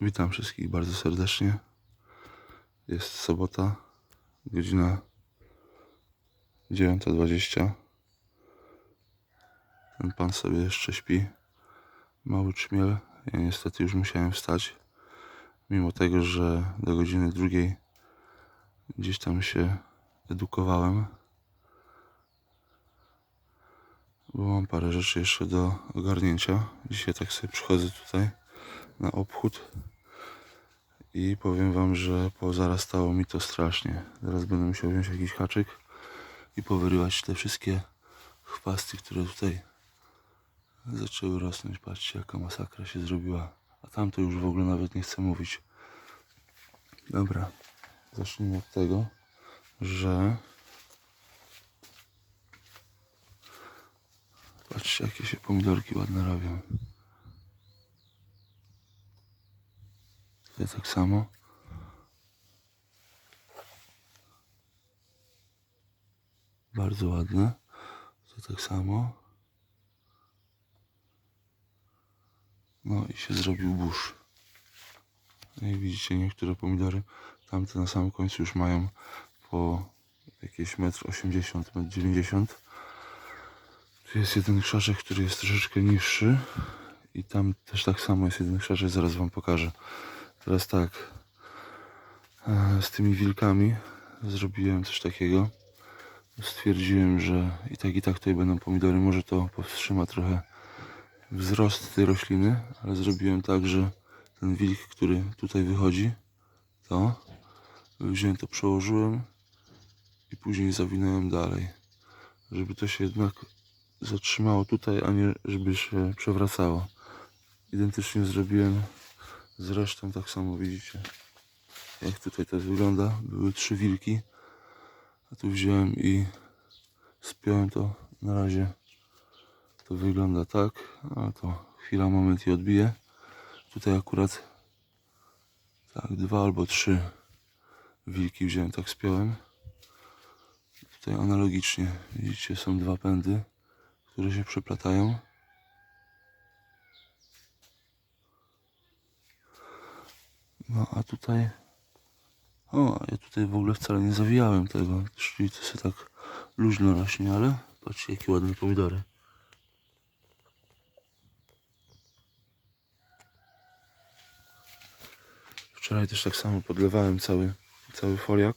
Witam wszystkich bardzo serdecznie. Jest sobota, godzina 9.20. Ten pan sobie jeszcze śpi. Mały czmiel. Ja niestety już musiałem wstać. Mimo tego, że do godziny drugiej gdzieś tam się edukowałem. Bo mam parę rzeczy jeszcze do ogarnięcia. Dzisiaj tak sobie przychodzę tutaj na obchód i powiem wam, że pozarastało mi to strasznie. Zaraz będę musiał wziąć jakiś haczyk i powyrywać te wszystkie chwasty, które tutaj zaczęły rosnąć. Patrzcie jaka masakra się zrobiła. A tam to już w ogóle nawet nie chcę mówić. Dobra, zacznijmy od tego, że patrzcie jakie się pomidorki ładne robią. Tutaj tak samo. Bardzo ładne. To tak samo. No i się zrobił burz. No i widzicie niektóre pomidory. Tamte na samym końcu już mają po jakieś 1,80 m, 1,90 m. Tu jest jeden krzaczek, który jest troszeczkę niższy. I tam też tak samo jest jeden krzaczek, zaraz wam pokażę. Teraz tak, e, z tymi wilkami zrobiłem coś takiego. Stwierdziłem, że i tak i tak tutaj będą pomidory. Może to powstrzyma trochę wzrost tej rośliny, ale zrobiłem tak, że ten wilk, który tutaj wychodzi, to wziąłem to, przełożyłem i później zawinąłem dalej. Żeby to się jednak zatrzymało tutaj, a nie żeby się przewracało. Identycznie zrobiłem Zresztą tak samo widzicie, jak tutaj to wygląda. Były trzy wilki, a tu wziąłem i spiąłem to. Na razie to wygląda tak, a to chwila, moment i odbiję. Tutaj akurat tak, dwa albo trzy wilki wziąłem, tak spiąłem. Tutaj analogicznie, widzicie, są dwa pędy, które się przeplatają. No a tutaj. O, ja tutaj w ogóle wcale nie zawijałem tego. To się tak luźno rośnie, ale patrzcie jakie ładne pomidory. Wczoraj też tak samo podlewałem cały, cały foliak.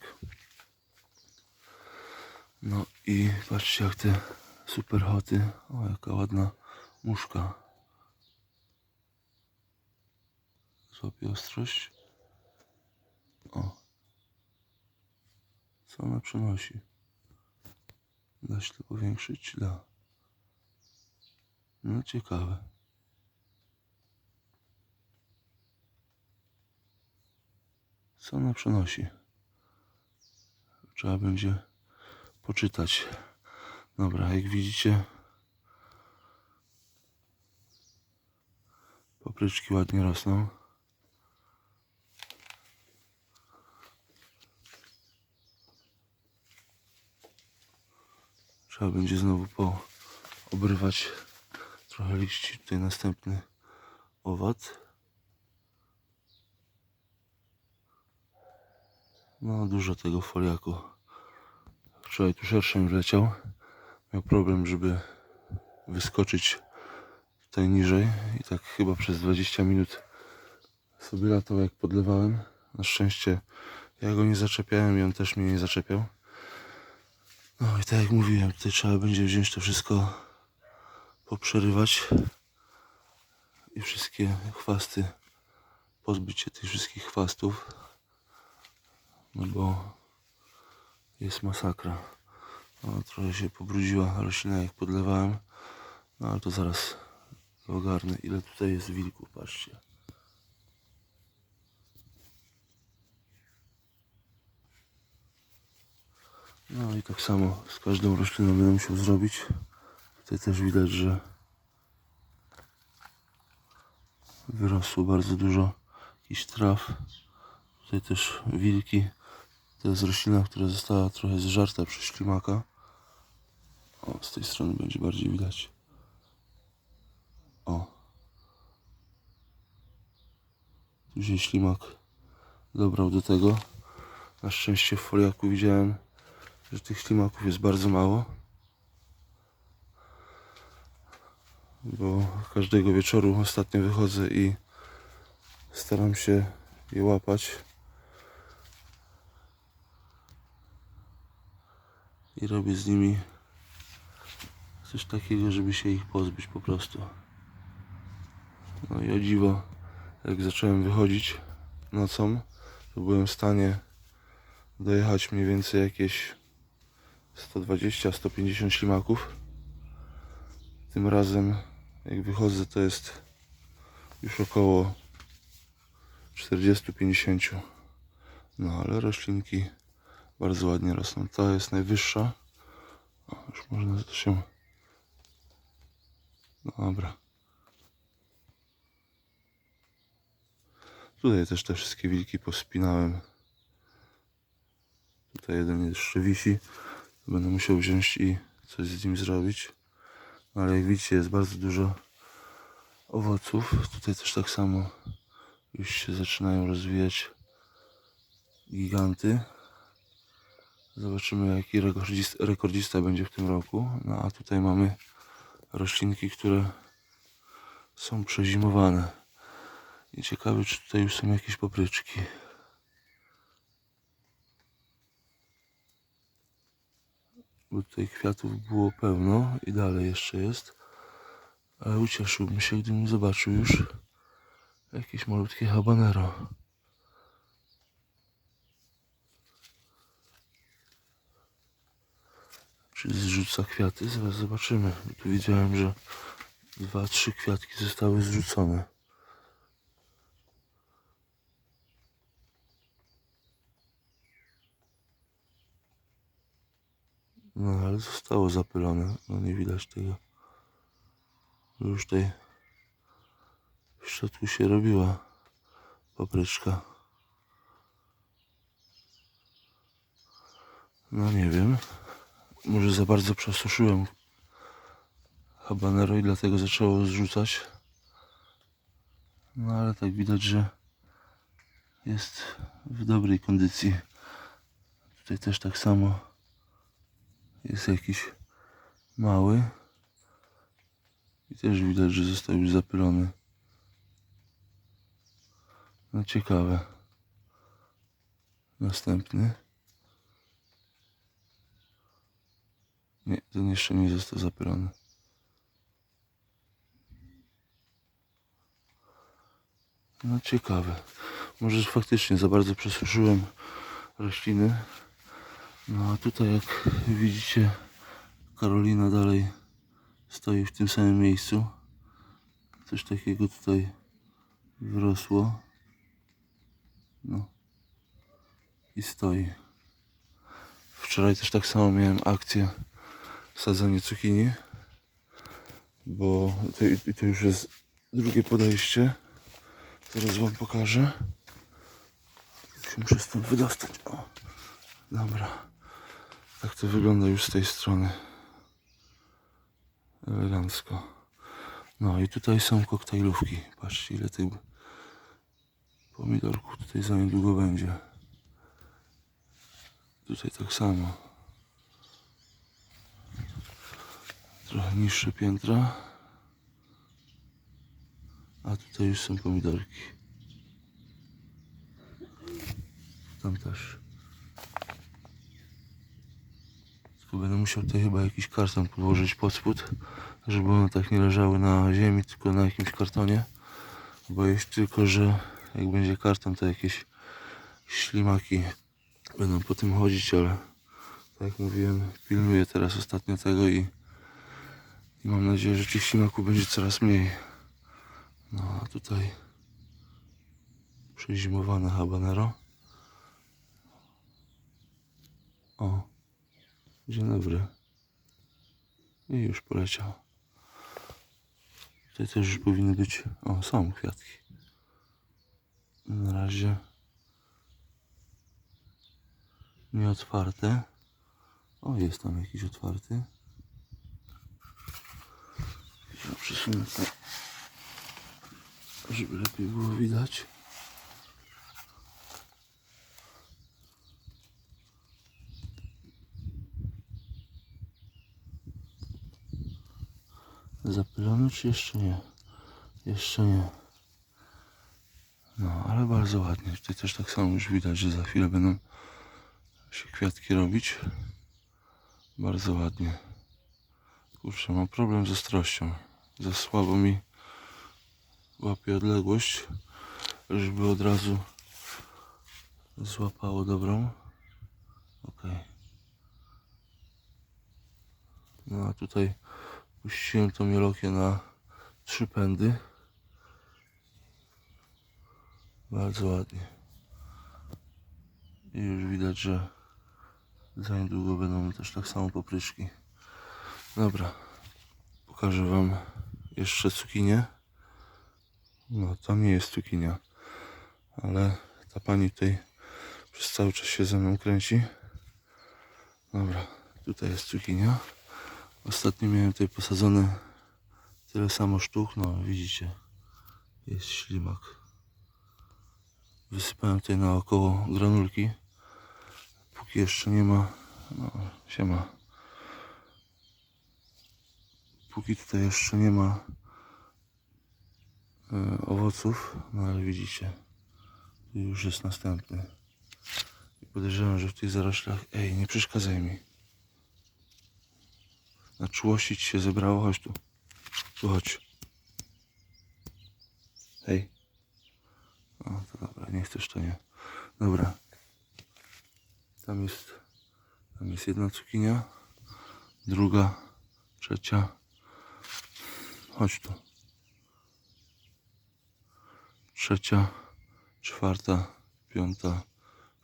No i patrzcie jak te super hoty. O, jaka ładna muszka. Złapie ostrość. O. Co ona przynosi? Da się to powiększyć? Da. No ciekawe. Co ona przynosi? Trzeba będzie poczytać. Dobra, jak widzicie papryczki ładnie rosną. Trzeba będzie znowu poobrywać trochę liści. Tutaj następny owad. No dużo tego foliaku. Wczoraj tu szerszym wleciał. Miał problem, żeby wyskoczyć tutaj niżej. I tak chyba przez 20 minut sobie latał jak podlewałem. Na szczęście ja go nie zaczepiałem i on też mnie nie zaczepiał. No i tak jak mówiłem, tutaj trzeba będzie wziąć to wszystko, poprzerywać i wszystkie chwasty, pozbyć się tych wszystkich chwastów, no bo jest masakra. No, trochę się pobrudziła roślina jak podlewałem, no ale to zaraz ogarnę ile tutaj jest wilków, patrzcie. No i tak samo z każdą rośliną będę musiał zrobić. Tutaj też widać, że wyrosło bardzo dużo jakichś traw. Tutaj też wilki. To jest roślina, która została trochę zżarta przez ślimaka. O, z tej strony będzie bardziej widać. O. Tu Później ślimak dobrał do tego. Na szczęście w foliaku widziałem, że tych ślimaków jest bardzo mało. Bo każdego wieczoru ostatnio wychodzę i staram się je łapać. I robię z nimi coś takiego, żeby się ich pozbyć po prostu. No i o dziwo, jak zacząłem wychodzić nocą, to byłem w stanie dojechać mniej więcej jakieś 120-150 ślimaków. Tym razem, jak wychodzę, to jest już około 40-50. No ale roślinki bardzo ładnie rosną. Ta jest najwyższa. O, już można się. No dobra. Tutaj też te wszystkie wilki pospinałem. Tutaj jeden jeszcze wisi. Będę musiał wziąć i coś z nim zrobić. No ale jak widzicie jest bardzo dużo owoców. Tutaj też tak samo już się zaczynają rozwijać giganty. Zobaczymy jaki rekordzista, rekordzista będzie w tym roku. No a tutaj mamy roślinki, które są przezimowane. I ciekawe czy tutaj już są jakieś papryczki. Bo tutaj kwiatów było pełno i dalej jeszcze jest. Ale ucieszyłbym się, gdybym zobaczył już jakieś malutkie habanero. Czy zrzuca kwiaty? Zaraz zobaczymy. Tu widziałem, że dwa, trzy kwiatki zostały zrzucone. No ale zostało zapylone. No nie widać tego. Już tutaj w środku się robiła papryczka. No nie wiem. Może za bardzo przesuszyłem habanero i dlatego zaczęło zrzucać. No ale tak widać, że jest w dobrej kondycji. Tutaj też tak samo jest jakiś mały. I też widać, że został już zapylony. No ciekawe. Następny. Nie, ten jeszcze nie został zapylony. No ciekawe. Może faktycznie za bardzo przesuszyłem rośliny. No a tutaj jak widzicie Karolina dalej stoi w tym samym miejscu. Coś takiego tutaj wyrosło. No. I stoi. Wczoraj też tak samo miałem akcję sadzenie cukinii. Bo to, to już jest drugie podejście. Zaraz wam pokażę. Muszę stąd wydostać. O. Dobra. Tak to wygląda już z tej strony. Elegancko. No i tutaj są koktajlówki. Patrzcie ile tych pomidorków tutaj za niedługo będzie. Tutaj tak samo. Trochę niższe piętra. A tutaj już są pomidorki. Tam też. Tylko będę musiał tutaj chyba jakiś karton podłożyć pod spód, żeby one tak nie leżały na ziemi, tylko na jakimś kartonie. Boję się tylko, że jak będzie karton, to jakieś ślimaki będą po tym chodzić, ale tak jak mówiłem, pilnuję teraz ostatnio tego i, i mam nadzieję, że tych ślimaków będzie coraz mniej. No a tutaj przezimowane habanero. O, dzień dobry. I już poleciał. Tutaj też już powinny być, o są kwiatki. Na razie nieotwarte. O, jest tam jakiś otwarty. Ja przesunę to, żeby lepiej było widać. Jeszcze nie? Jeszcze nie. No, ale bardzo ładnie. Tutaj też tak samo już widać, że za chwilę będą się kwiatki robić. Bardzo ładnie. Kurczę, mam problem z ostrością. Za słabo mi łapie odległość, żeby od razu złapało dobrą. Ok. No a tutaj puściłem tą mielokię na trzy pędy. Bardzo ładnie. I już widać, że za niedługo będą też tak samo papryczki. Dobra, pokażę Wam jeszcze cukinię. No, to nie jest cukinia, ale ta pani tutaj przez cały czas się ze mną kręci. Dobra, tutaj jest cukinia. Ostatnio miałem tutaj posadzone tyle samo sztuk, no widzicie, jest ślimak. Wysypałem tutaj naokoło granulki. Póki jeszcze nie ma, no siema. Póki tutaj jeszcze nie ma e, owoców, no ale widzicie, tu już jest następny. I podejrzewam, że w tych zaroślach, ej, nie przeszkadzaj mi. Na czułości ci się zebrało, chodź tu. Tu chodź. Hej. O, to dobra, nie chcesz to nie. Dobra. Tam jest, tam jest jedna cukinia, druga, trzecia. Chodź tu. Trzecia, czwarta, piąta,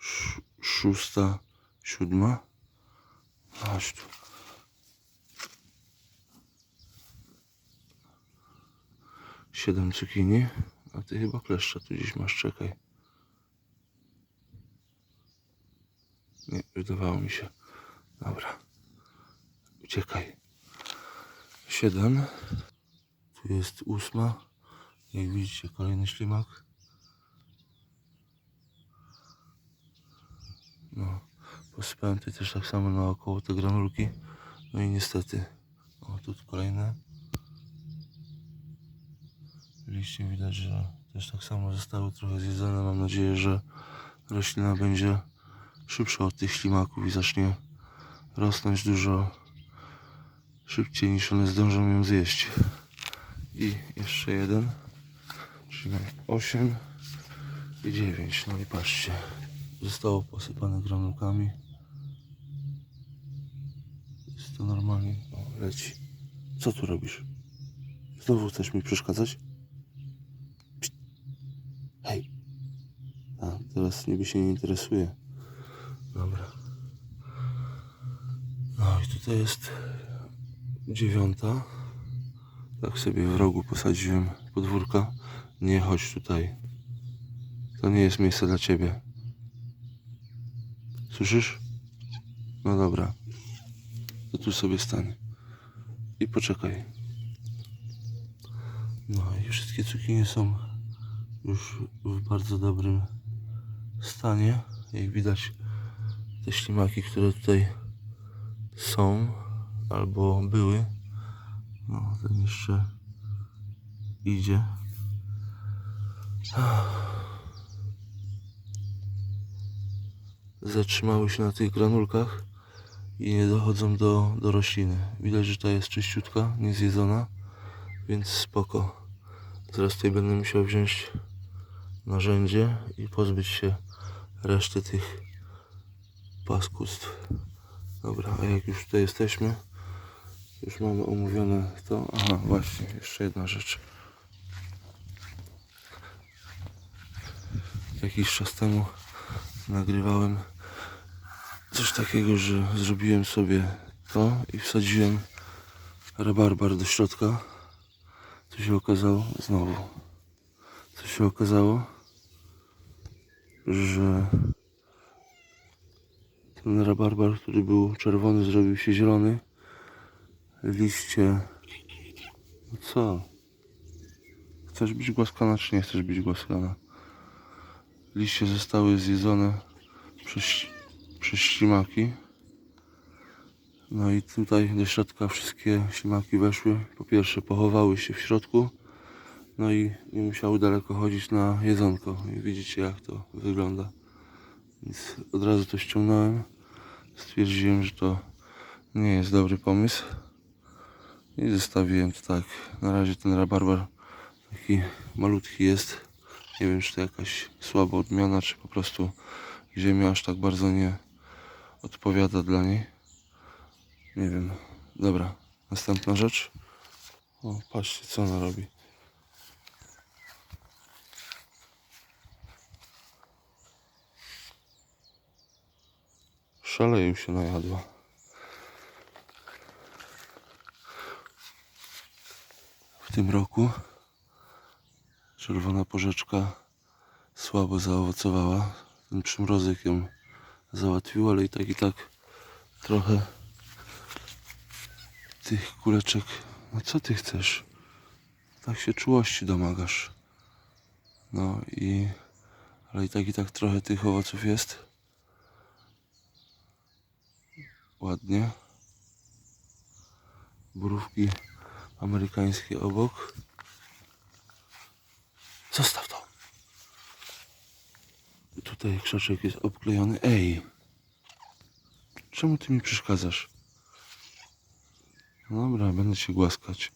sz- szósta, siódma. Chodź tu. Siedem cukinii. A ty chyba kleszcza tu gdzieś masz, czekaj. Nie, wydawało mi się. Dobra. Uciekaj. Siedem. Tu jest ósma. Jak widzicie, kolejny ślimak. No, posypałem tutaj też tak samo naokoło te granulki. No i niestety, o tu kolejne. Liście widać, że też tak samo zostały trochę zjedzone. Mam nadzieję, że roślina będzie szybsza od tych ślimaków i zacznie rosnąć dużo szybciej niż one zdążą ją zjeść. I jeszcze jeden, czyli mam 8 i 9. No i patrzcie, zostało posypane granulkami. Jest to normalnie, o, leci. Co tu robisz? Znowu chcesz mi przeszkadzać? Psst. Hej. A, teraz niby się nie interesuje. Dobra. No i tutaj jest dziewiąta. Tak sobie w rogu posadziłem podwórka. Nie chodź tutaj. To nie jest miejsce dla ciebie. Słyszysz? No dobra. To tu sobie stań. I poczekaj. No i wszystkie cukinie są już w bardzo dobrym stanie. Jak widać te ślimaki, które tutaj są albo były. No, ten jeszcze idzie. Zatrzymały się na tych granulkach i nie dochodzą do, do rośliny. Widać, że ta jest czyściutka, niezjedzona, więc spoko. Teraz tutaj będę musiał wziąć narzędzie i pozbyć się reszty tych paskustw. Dobra, a jak już tutaj jesteśmy, już mamy omówione to. Aha, właśnie, jeszcze jedna rzecz. Jakiś czas temu nagrywałem coś takiego, że zrobiłem sobie to i wsadziłem rabarbar do środka. Co się okazało? Znowu. Co się okazało? Że ten rabarbar, który był czerwony, zrobił się zielony. Liście. No co? Chcesz być głaskana, czy nie chcesz być głaskana? Liście zostały zjedzone przez, przez ślimaki. No i tutaj do środka wszystkie ślimaki weszły. Po pierwsze pochowały się w środku. No i nie musiały daleko chodzić na jedzonko. I widzicie jak to wygląda. Więc od razu to ściągnąłem. Stwierdziłem, że to nie jest dobry pomysł. I zostawiłem to tak. Na razie ten rabarbar taki malutki jest. Nie wiem, czy to jakaś słaba odmiana, czy po prostu ziemia aż tak bardzo nie odpowiada dla niej. Nie wiem. Dobra, następna rzecz. O, patrzcie, co ona robi. Szaleju się najadła. W tym roku czerwona porzeczka słabo zaowocowała. Ten przymrozek ją załatwił, ale i tak i tak trochę tych kuleczek. No co ty chcesz? Tak się czułości domagasz. No i ale i tak i tak trochę tych owoców jest. Ładnie. Borówki amerykańskie obok. Zostaw to. Tutaj krzaczek jest obklejony. Ej! Czemu ty mi przeszkadzasz? No Dobra, będę się głaskać.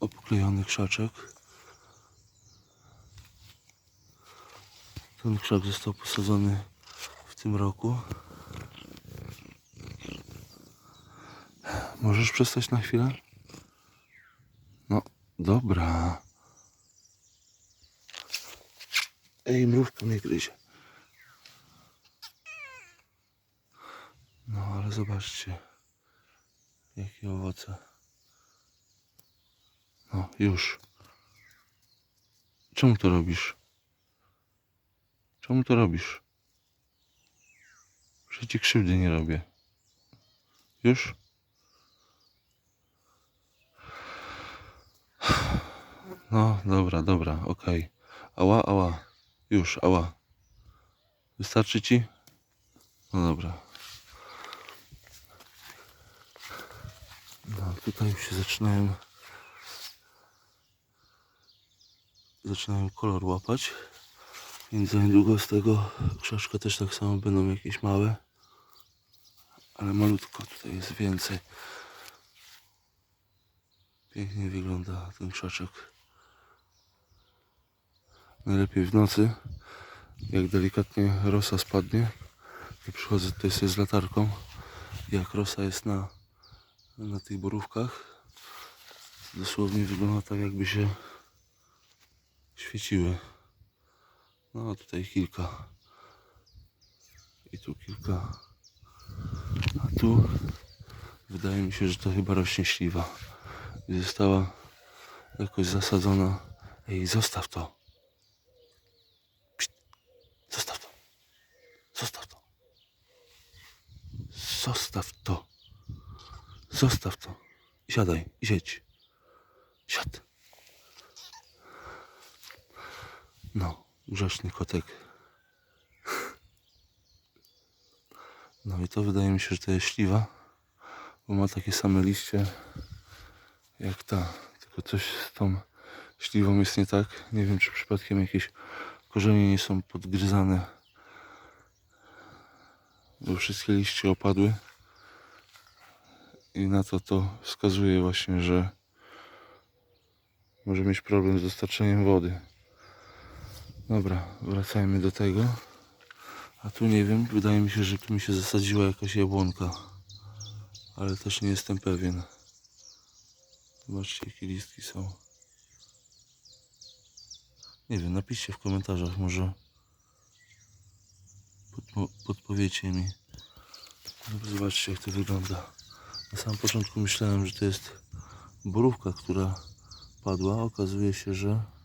Obklejony krzaczek. Ten krzak został posadzony w tym roku. Możesz przestać na chwilę? No, dobra. Ej, mrówka mnie gryzie. No, ale zobaczcie. Jakie owoce. No, już. Czemu to robisz? Czemu to robisz? Że ci krzywdy nie robię. Już? No, dobra, dobra, okej. Ała, ała. Już, ała. Wystarczy ci? No dobra. No, tutaj już się zaczynają zaczynają kolor łapać. Więc za niedługo z tego krzaczka też tak samo będą jakieś małe. Ale malutko tutaj jest więcej. Pięknie wygląda ten krzaczek. Najlepiej w nocy, jak delikatnie rosa spadnie, to przychodzę tutaj sobie z latarką. Jak rosa jest na, na tych borówkach, dosłownie wygląda tak jakby się świeciły. No tutaj kilka. I tu kilka. A tu wydaje mi się, że to chyba rośnie śliwa. I została jakoś zasadzona. Ej, zostaw to. Pszt. Zostaw to. Zostaw to. Zostaw to. Zostaw to. Siadaj, siedź. Siad. No, grzeczny kotek. No i to wydaje mi się, że to jest śliwa, bo ma takie same liście jak ta. Tylko coś z tą śliwą jest nie tak. Nie wiem, czy przypadkiem jakieś korzenie nie są podgryzane. Bo wszystkie liście opadły. I na to to wskazuje właśnie, że może mieć problem z dostarczeniem wody. Dobra, wracajmy do tego. A tu nie wiem, wydaje mi się, że tu mi się zasadziła jakaś jabłonka. Ale też nie jestem pewien. Zobaczcie, jakie listki są. Nie wiem, napiszcie w komentarzach, może podpo podpowiecie mi. Zobaczcie, jak to wygląda. Na samym początku myślałem, że to jest borówka, która padła. Okazuje się, że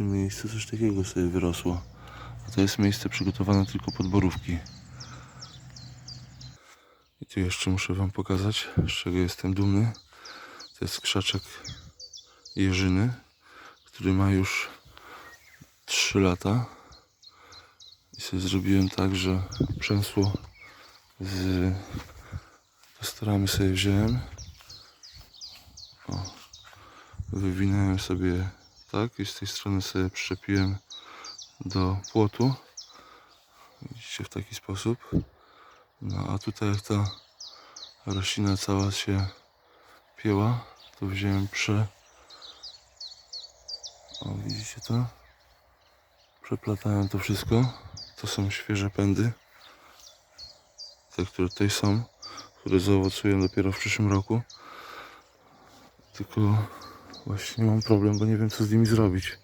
tym miejscu coś takiego sobie wyrosło. A to jest miejsce przygotowane tylko pod borówki. I tu jeszcze muszę Wam pokazać, z czego jestem dumny. To jest krzaczek jeżyny, który ma już 3 lata. I sobie zrobiłem tak, że przęsło z tosterami sobie wziąłem. O, wywinąłem sobie tak i z tej strony sobie przyczepiłem do płotu. Widzicie w taki sposób. No a tutaj jak ta roślina cała się pięła, to wziąłem prze... O, widzicie to? Przeplatałem to wszystko. To są świeże pędy. Te, które tutaj są, które zaowocują dopiero w przyszłym roku. Tylko właśnie mam problem, bo nie wiem co z nimi zrobić.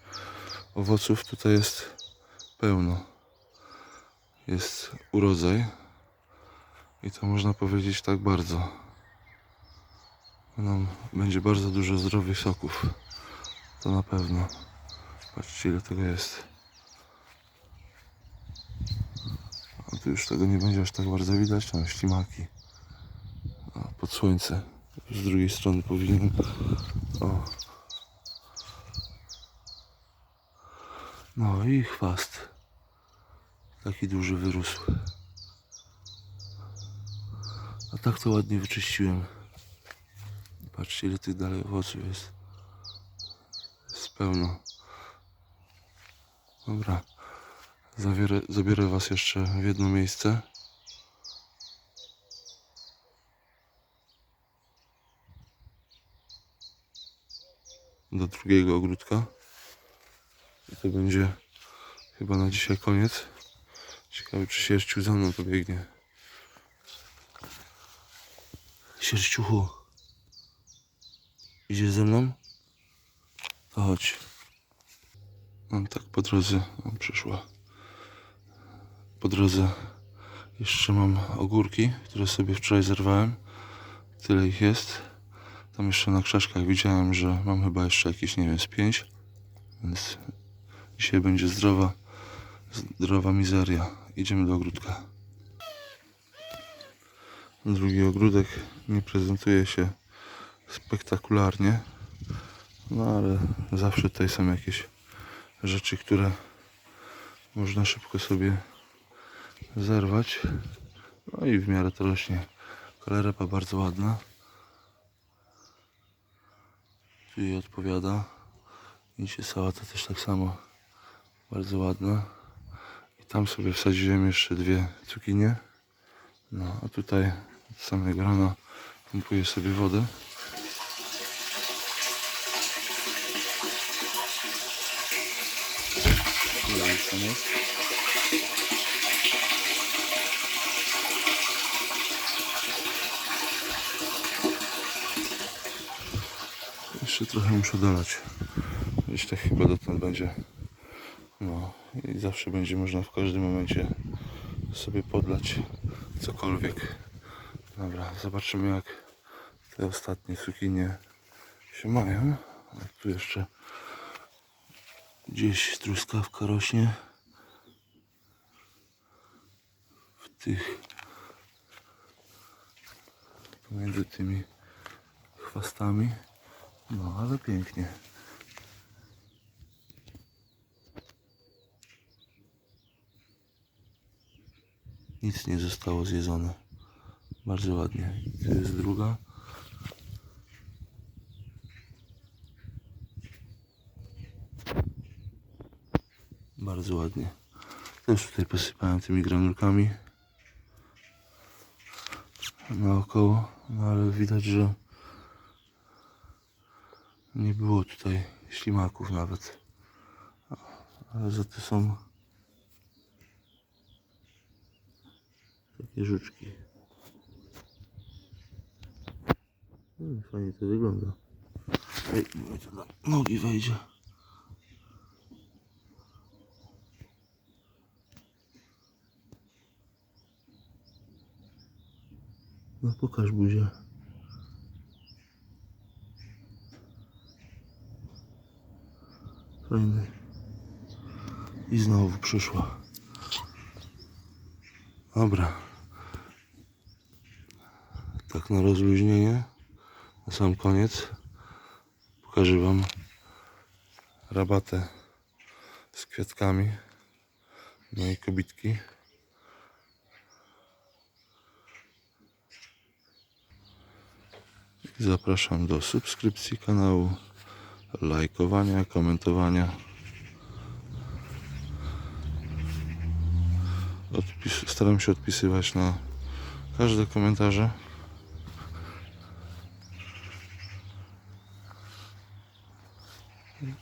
Owoców tutaj jest pełno. Jest urodzaj. I to można powiedzieć tak bardzo. Nam będzie bardzo dużo zdrowych soków. To na pewno. Patrzcie ile tego jest. A tu już tego nie będzie aż tak bardzo widać. Tam ślimaki. Pod słońce. Z drugiej strony powinien. O. No i chwast. Taki duży wyrósł. A tak to ładnie wyczyściłem. Patrzcie ile tych dalej owoców jest. Jest pełno. Dobra. Zawierę, zabiorę was jeszcze w jedno miejsce. Do drugiego ogródka. I to będzie chyba na dzisiaj koniec. Ciekawe czy sierściu za mną pobiegnie. Sierściuchu. Idziesz ze mną? To chodź. No tak po drodze nam przyszła. Po drodze jeszcze mam ogórki, które sobie wczoraj zerwałem. Tyle ich jest. Tam jeszcze na krzaczkach widziałem, że mam chyba jeszcze jakieś, nie wiem, z pięć. Więc dzisiaj będzie zdrowa, zdrowa mizeria. Idziemy do ogródka. Drugi ogródek nie prezentuje się spektakularnie, no ale zawsze tutaj są jakieś rzeczy, które można szybko sobie zerwać. No i w miarę to rośnie. Kalerepa bardzo ładna. Jej odpowiada. Widzicie, sałata też tak samo. Bardzo ładna. I tam sobie wsadziłem jeszcze dwie cukinie. No, a tutaj od samego rana pompuję sobie wodę. Tutaj tam Jeszcze trochę muszę dolać. Gdzieś tak chyba dotąd będzie. No i zawsze będzie można w każdym momencie sobie podlać cokolwiek. Dobra, zobaczymy jak te ostatnie cukinie się mają. Tu jeszcze gdzieś truskawka rośnie. W tych pomiędzy tymi chwastami. No ale pięknie. Nic nie zostało zjedzone. Bardzo ładnie. Tu jest druga. Bardzo ładnie. Też tutaj posypałem tymi granulkami naokoło, no ale widać, że nie było tutaj ślimaków nawet. Ale za to są takie żuczki. No, fajnie to wygląda. Ej, mi to na nogi wejdzie. No pokaż buzię. I znowu przyszła. Dobra. Tak na rozluźnienie. Na sam koniec pokażę Wam rabatę z kwiatkami Moje kobitki. I Zapraszam do subskrypcji kanału, lajkowania, komentowania. Odpis staram się odpisywać na każde komentarze.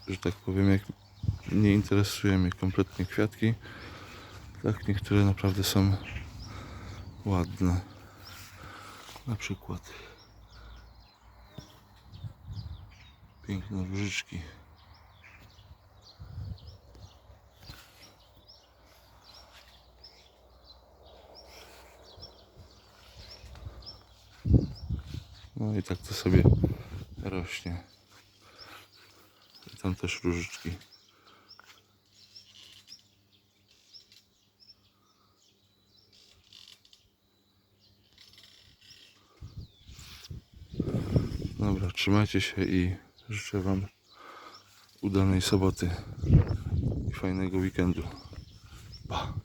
Że tak powiem, jak nie interesują mnie kompletnie kwiatki, tak niektóre naprawdę są ładne. Na przykład piękne różyczki. No i tak to sobie rośnie. I tam też różyczki. Dobra, trzymajcie się i życzę Wam udanej soboty i fajnego weekendu. Pa!